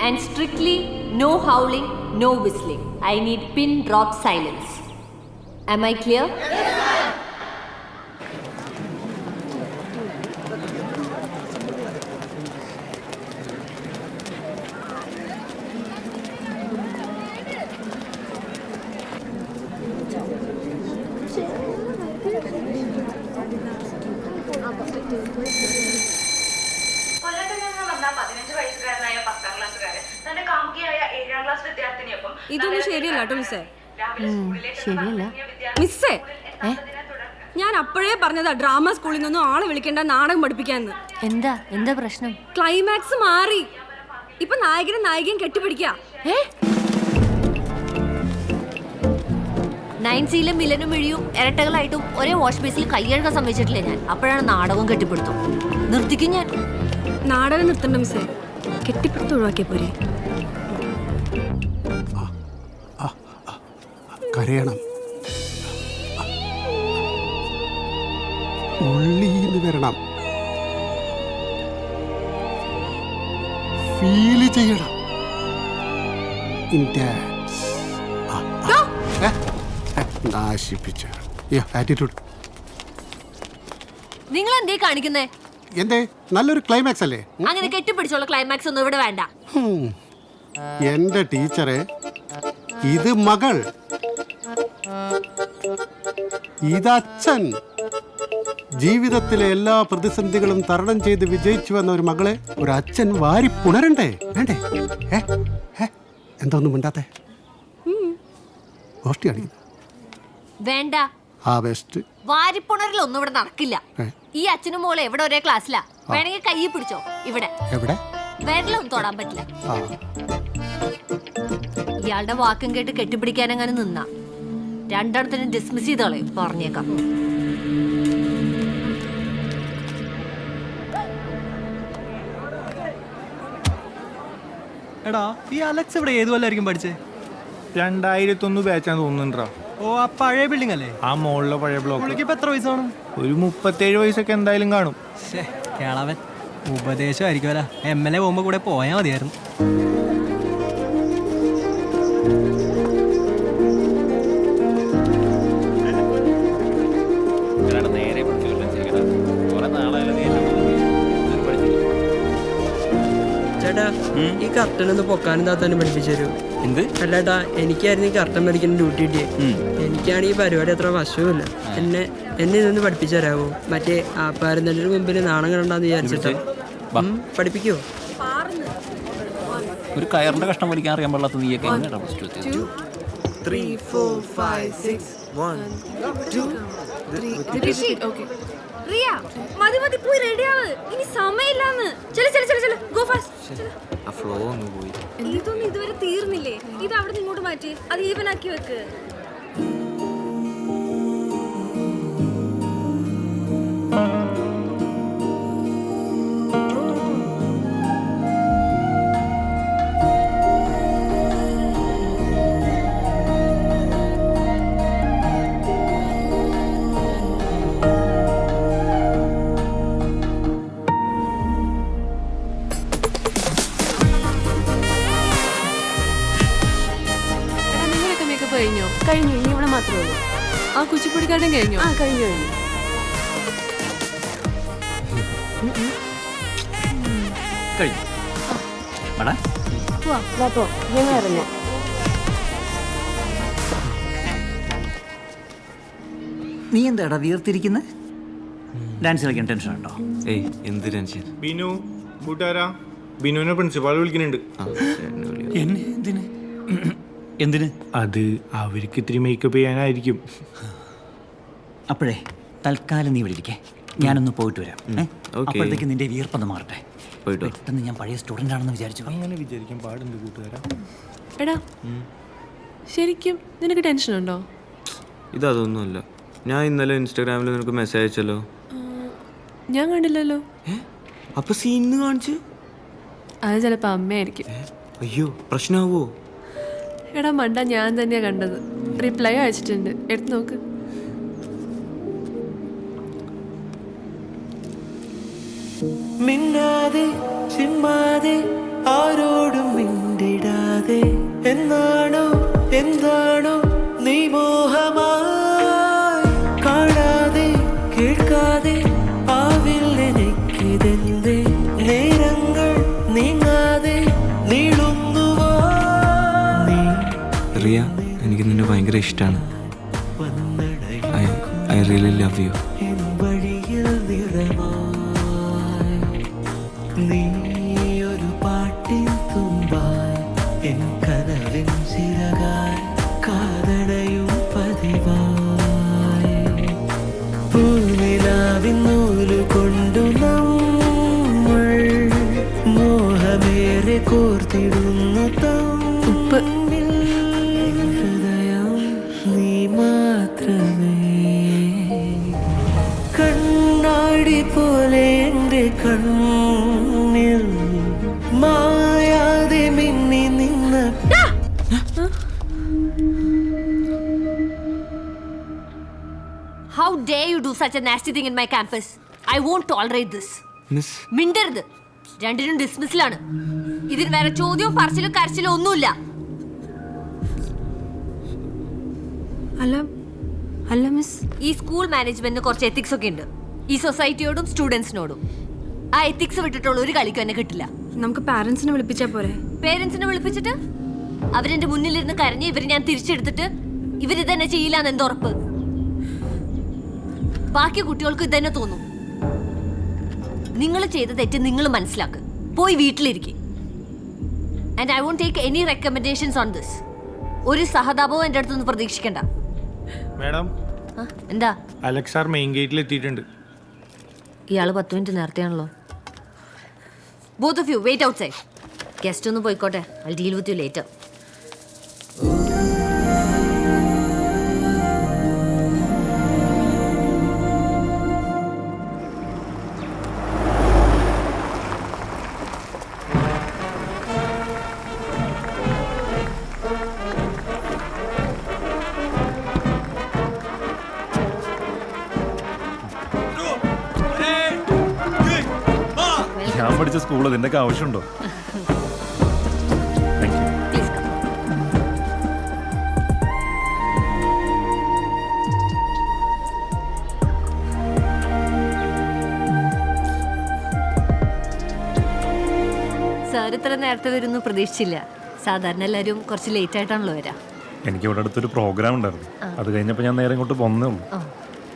And strictly, no howling, no whistling. I need pin drop silence. Am I clear? Yes, ഇതൊന്നും ശരിയല്ല കേട്ടോ മിസ്സേ. ശരിയല്ല. മിസ്സേ ഞാൻ അപ്പോഴേ പറഞ്ഞതാ ഡ്രാമ സ്കൂളിൽ നിന്നും ആളെ വിളിക്കേണ്ട നാടകം പഠിപ്പിക്കാന്ന്. എന്താ? എന്താ പ്രശ്നം? ക്ലൈമാക്സ് മാറി. ഇപ്പൊ നായകനും നായികയും കെട്ടിപ്പിടിക്കാ. ഏ? നയൻസിയിലും മിലനും മിഴിയും ഇരട്ടകളായിട്ടും ഒരേ വാഷ് ബേസിൽ കൈയഴുകാൻ സമ്മതിച്ചിട്ടില്ല ഞാൻ. അപ്പോഴാണ് നാടകം കെട്ടിപ്പിടുത്തും നിർത്തിക്കും ഞാൻ. നാടകം നിർത്തണ്ട മിസ്സേ. കെട്ടിപ്പിടുത്തം ഒഴിവാക്കിയ പോരെ. കരയണം. ഉള്ളിന്ന് വരണം. ഫീൽ ചെയ്യണം. ഏ, നാശിപ്പിച്ച. ആറ്റിറ്റ്യൂഡ് നിങ്ങൾ എന്തേ കാണിക്കുന്നേ? എന്തേ? നല്ലൊരു ക്ലൈമാക്സ് അല്ലേ? അങ്ങനെ കെട്ടിപ്പിടിച്ചുള്ള ക്ലൈമാക്സ് ഒന്നും ഇവിടെ വേണ്ട. എന്റെ ടീച്ചറെ ഇത് മകൾ. ഇതച്ഛൻ ജീവിതത്തിലെ എല്ലാ പ്രതിസന്ധികളും തരണം ചെയ്ത് വിജയിച്ചു വന്ന ഒരു മകളെ ഒരു അച്ഛൻ വാരി പുണരണ്ടേ? വേണ്ടേ? എന്തോന്നും മിണ്ടാത്തെ? വേണ്ട. ആ ബെസ്റ്റ് വാരിപ്പുണരിലൊന്നും ഇവിടെ നടക്കില്ല. ഈ അച്ഛനും മോളെ എവിടെ ഒരേ ക്ലാസ്സിലാ? വേണമെങ്കിൽ കൈ പിടിച്ചോ? ഇവിടെ. എവിടെ? വിരലൊന്നും തൊടാൻ പറ്റില്ല. ഇയാളുടെ വാക്കും കേട്ട് കെട്ടിപ്പിടിക്കാനങ്ങനെ നിന്ന. രണ്ടെണ്ണത്തിനും ഡിസ്മിസ് ചെയ്ത് കളയും പറഞ്ഞേക്കാം. എടാ ഈ അലക്സ് ഇവിടെ ഏതു കൊല്ലായിരിക്കും പഠിച്ചേ? രണ്ടായിരത്തി ഒന്ന് ബാച്ചാന്ന് തോന്നുന്നുണ്ടാ ഓ ആ പഴയ ബിൽഡിംഗ് അല്ലേ? ആ മോളിലെ പഴയ ബ്ലോക്ക് ഇപ്പൊ എത്ര വയസ്സാണ്? ഒരു മുപ്പത്തേഴ് വയസ്സൊക്കെ എന്തായാലും കാണും. കേളവൻ. ഉപദേശമായിരിക്കുമല്ല എം എൽ എ പോകുമ്പോ കൂടെ പോയാൽ മതിയായിരുന്നു. ഈ കർട്ടൻ ഒന്ന് പൊക്കാനും താത്താനും പഠിപ്പിച്ചു തരൂ. എന്ത്? അല്ലേട്ടാ എനിക്കായിരുന്നു ഈ കർട്ടൻ മേടിക്കുന്ന ഡ്യൂട്ടി കിട്ടിയേ. എനിക്കാണ് ഈ പരിപാടി അത്ര വശവുമില്ല. എന്നെ എന്നെ ഇതൊന്ന് പഠിപ്പിച്ചു തരാമോ മറ്റേ ആപ്പാരുന്നതിന് മുമ്പിൽ നാണം കണ്ടാന്ന് വിചാരിച്ചിട്ട്. പഠിപ്പിക്കോ? ഒരു കയറിന്റെ കഷ്ടം വലിക്കാൻ അറിയാൻ പാടില്ലാത്ത നീയൊക്കെ ടു എത്തിയത് റിയ മതി മതി പോയി റെഡിയാവ് ഇനി സമയമില്ലാന്ന്. ചെല ചെല ചെല ചെല. ഗോ ഫാസ്റ്റ് ആ ഫ്ലോ ഒന്ന് പോയി ഇതൊന്നും ഇതുവരെ തീർന്നില്ലേ? ഇത് അവിടെ ഇങ്ങോട്ട് മാറ്റി. അത് ഈവൻ ആക്കി വെക്ക്. ആ കഴിഞ്ഞു കഴിഞ്ഞോ. ആ കഴിഞ്ഞു കഴിഞ്ഞു നീ എന്താടാ വീർത്തിരിക്കുന്നത് ഡാൻസ് കളിക്കാൻ ടെൻഷൻ ഉണ്ടോ? ഏയ് എന്ത് ടെൻഷൻ? ബിനു കൂട്ടുകാരാ? ബിനുവിനെ പ്രിൻസിപ്പാൾ വിളിക്കുന്നുണ്ട്. എന്നെ എന്തിന്? എന്തിന് അത് അവർക്ക് ഇത്തിരി മേക്കപ്പ് ചെയ്യാനായിരിക്കും. അപ്പോഴേ തൽക്കാലം നീ ഇവിടെ ഇരിക്കേ. ഞാനൊന്ന് പോയിട്ട് വരാം. ഏ? ഓക്കേ. അപ്പോഴത്തേക്ക് നിന്റെ വിയർപ്പൊന്ന് മാറട്ടെ. പോയിട്ട് വാ. പെട്ടെന്ന് ഞാൻ പഴയ സ്റ്റുഡന്റ് ആണെന്ന് വിചാരിച്ചു. അങ്ങനെ വിചാരിക്കാൻ പാടുണ്ട് കൂട്ടുകാരാ. എടാ ശരിക്കും നിനക്ക് ടെൻഷൻ ഉണ്ടോ? അതൊന്നുമല്ല. ഞാൻ ഇന്നലെ ഇൻസ്റ്റാഗ്രാമിൽ നിനക്ക് മെസ്സേജ് അയച്ചല്ലോ. ഞാൻ കണ്ടില്ലല്ലോ. ഏ? അപ്പൊ സീൻ കാണിച്ച്? അത് ചിലപ്പോൾ അമ്മയായിരിക്കും. അയ്യോ പ്രശ്നാവോ? എടാ മണ്ട ഞാൻ തന്നെയാ കണ്ടത്. റിപ്ലൈ അയച്ചിട്ടുണ്ട്. എടുത്തു നോക്ക്. മിണ്ടാതെ ചിമ്മാതെ ആരോടും മിണ്ടിടാതെ. എന്നാണോ എന്താണോ നീ മോഹമായി. കാണാതെ കേൾക്കാതെ ആവില്ലെനിക്കിതെന്തേ നേരങ്ങൾ നീങ്ങാതെ നീളുന്നുവോ? നീ റിയ എനിക്ക് നിന്നെ ഭയങ്കര ഇഷ്ടമാണ് I I really love you. How dare you do such a nasty thing in my campus I won't tolerate this miss മിണ്ടരുത്. രണ്ടിനും ഡിസ്മിസിലാണ് ഇതിന് വേറെ ചോദ്യവും പറച്ചിലും കരച്ചിലും ഒന്നുമില്ല. അല്ല അല്ല മിസ് ഈ സ്കൂൾ മാനേജ്മെന്റിന് കുറച്ച് എത്തിക്സ് ഒക്കെ ഉണ്ട്. ഈ സൊസൈറ്റിയോടും സ്റ്റുഡൻസിനോടും ആ എത്തിക്സ് വിട്ടിട്ടുള്ള ഒരു കളിക്കും എന്നെ കിട്ടില്ല. നമുക്ക് പാരന്റ്സിനെ വിളിപ്പിച്ചാ പോരെ? പേരൻസിനെ വിളിപ്പിച്ചിട്ട്? അവരെന്റെ മുന്നിലിരുന്ന് കരഞ്ഞ് ഇവർ ഞാൻ തിരിച്ചെടുത്തിട്ട് ഇവർ ഇവരിതന്നെ ചെയ്യില്ലാന്ന് എന്തുറപ്പ് ബാക്കി കുട്ടികൾക്ക് ഇതന്നെ തോന്നും. നിങ്ങൾ ചെയ്ത തെറ്റ് നിങ്ങൾ മനസ്സിലാക്ക്. പോയി വീട്ടിലിരിക്കെ. And I won't take any recommendations on this ഒരു സഹതാപവും എന്റെ അടുത്തൊന്നും പ്രതീക്ഷിക്കണ്ട. മാഡം ആ, എന്താ? അലക്സ് സാർ മെയിൻ ഗേറ്റിൽ എത്തിയിട്ടുണ്ട്. ഇയാൾ പത്ത് minute നേരത്തെയാണല്ലോ. Both of you wait outside guest ഒന്ന് പോയിക്കോട്ടെ. I deal with you later ഞാൻ പഠിച്ച സ്കൂൾ ഇതിന്റെയൊക്കെ ആവശ്യമുണ്ടോ? സാർ ഇത്ര നേരത്തെ വരുന്നു പ്രതീക്ഷിച്ചില്ല. സാധാരണ എല്ലാവരും കുറച്ച് ലേറ്റ് ആയിട്ടാണല്ലോ വരാ. എനിക്ക് ഇവിടെ അടുത്തൊരു പ്രോഗ്രാം ഉണ്ടായിരുന്നു. അത് കഴിഞ്ഞപ്പോൾ ഞാൻ നേരെ ഇങ്ങോട്ട് വന്നേ ഉള്ളൂ.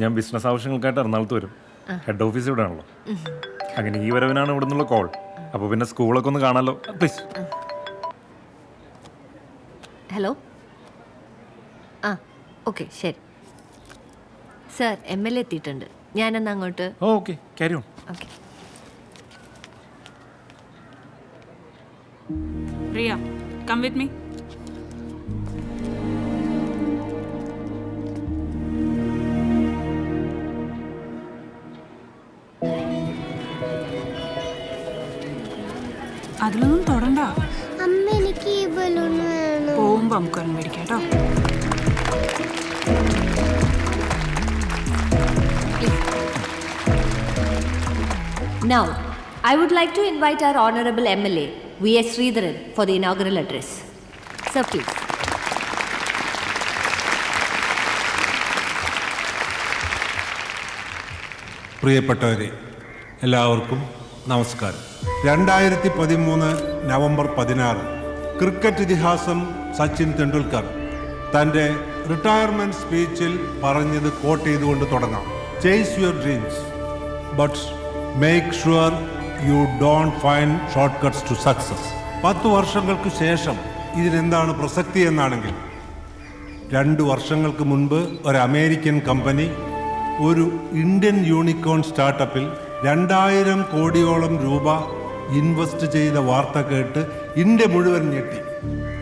ഞാൻ ബിസിനസ് ആവശ്യങ്ങൾക്കായിട്ട് എറണാകുളത്ത് വരും. ഹെഡ് ഓഫീസ് ഇവിടെ ആണല്ലോ അങ്ങനെ ഈ വരവിനാണ് ഇവിടെ നിന്നുള്ള കോൾ അപ്പോൾ പിന്നെ സ്കൂളൊക്കെ ഒന്ന് കാണാമല്ലോ പ്ലീസ് ഹലോ ആ ഓക്കെ ശരി. സാർ എം എൽ എ എത്തിയിട്ടുണ്ട്. ഞാനെന്നാ അങ്ങോട്ട്? Okay carry on okay Riya come with me അതിലൊന്നും തൊടണ്ട അമ്മ എനിക്ക് ഈ ബലൂൺ വേണം പോകുമ്പോ നമുക്കൊരെണ്ണം മേടിക്കാം കേട്ടോ Now, I would like to invite our Honorable MLA, V.S. Sridharan, for the inaugural address. Sir, please. പ്രിയപ്പെട്ടവരെ എല്ലാവർക്കും നമസ്കാരം. രണ്ടായിരത്തി പതിമൂന്ന് നവംബർ പതിനാറ്. ക്രിക്കറ്റ് ഇതിഹാസം സച്ചിൻ തെണ്ടുൽക്കർ തന്റെ റിട്ടയർമെന്റ് സ്പീച്ചിൽ പറഞ്ഞത് കോട്ട് ചെയ്തുകൊണ്ട് തുടങ്ങാം. Chase your dreams but make sure you don't find shortcuts to success പത്ത് വർഷങ്ങൾക്ക് ശേഷം ഇതിനെന്താണ് പ്രസക്തി എന്നാണെങ്കിൽ രണ്ട് വർഷങ്ങൾക്ക് മുൻപ് ഒരു അമേരിക്കൻ കമ്പനി ഒരു ഇന്ത്യൻ യൂണിക്കോൺ സ്റ്റാർട്ടപ്പിൽ രണ്ടായിരം കോടിയോളം രൂപ ഇൻവെസ്റ്റ് ചെയ്ത വാർത്ത കേട്ട് ഇന്ത്യ മുഴുവൻ ഞെട്ടി.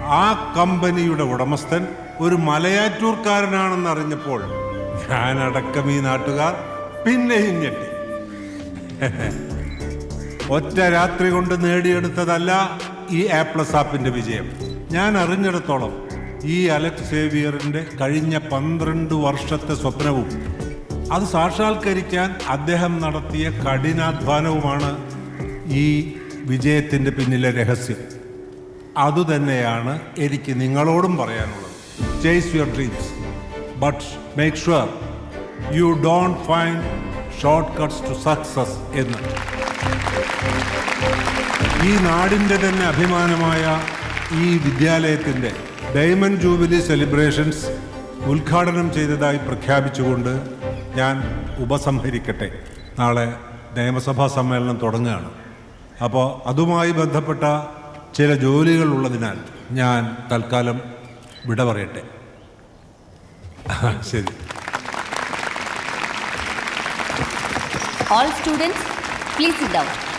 ആ കമ്പനിയുടെ ഉടമസ്ഥൻ ഒരു മലയാറ്റൂർക്കാരനാണെന്ന് അറിഞ്ഞപ്പോൾ ഞാനടക്കം ഈ നാട്ടുകാർ പിന്നെയും ഞെട്ടി. ഒറ്റ രാത്രി കൊണ്ട് നേടിയെടുത്തതല്ല ഈ ആപ്ലസ് പ്ലസ് ആപ്പിന്റെ വിജയം. ഞാൻ അറിഞ്ഞിടത്തോളം ഈ അലക്സ് സേവിയറിന്റെ കഴിഞ്ഞ പന്ത്രണ്ട് വർഷത്തെ സ്വപ്നവും അത് സാക്ഷാത്കരിക്കാൻ അദ്ദേഹം നടത്തിയ കഠിനാധ്വാനവുമാണ് ഈ വിജയത്തിന്റെ പിന്നിലെ രഹസ്യം. അതുതന്നെയാണ് എനിക്ക് നിങ്ങളോടും പറയാനുള്ളത്. Chase your dreams but make sure you don't find shortcuts to success എന്ന്. ഈ നാടിന്റെ തന്നെ അഭിമാനമായ ഈ വിദ്യാലയത്തിന്റെ ഡയമണ്ട് ജൂബിലി സെലിബ്രേഷൻസ് ഉദ്ഘാടനം ചെയ്തതായി പ്രഖ്യാപിച്ചുകൊണ്ട് ഞാൻ ഉപസംഹരിക്കട്ടെ. നാളെ നിയമസഭാ സമ്മേളനം തുടങ്ങുകയാണ്. അപ്പോൾ അതുമായി ബന്ധപ്പെട്ട ചില ജോലികൾ ഉള്ളതിനാൽ ഞാൻ തൽക്കാലം വിട പറയട്ടെ. ശരി. All students please down.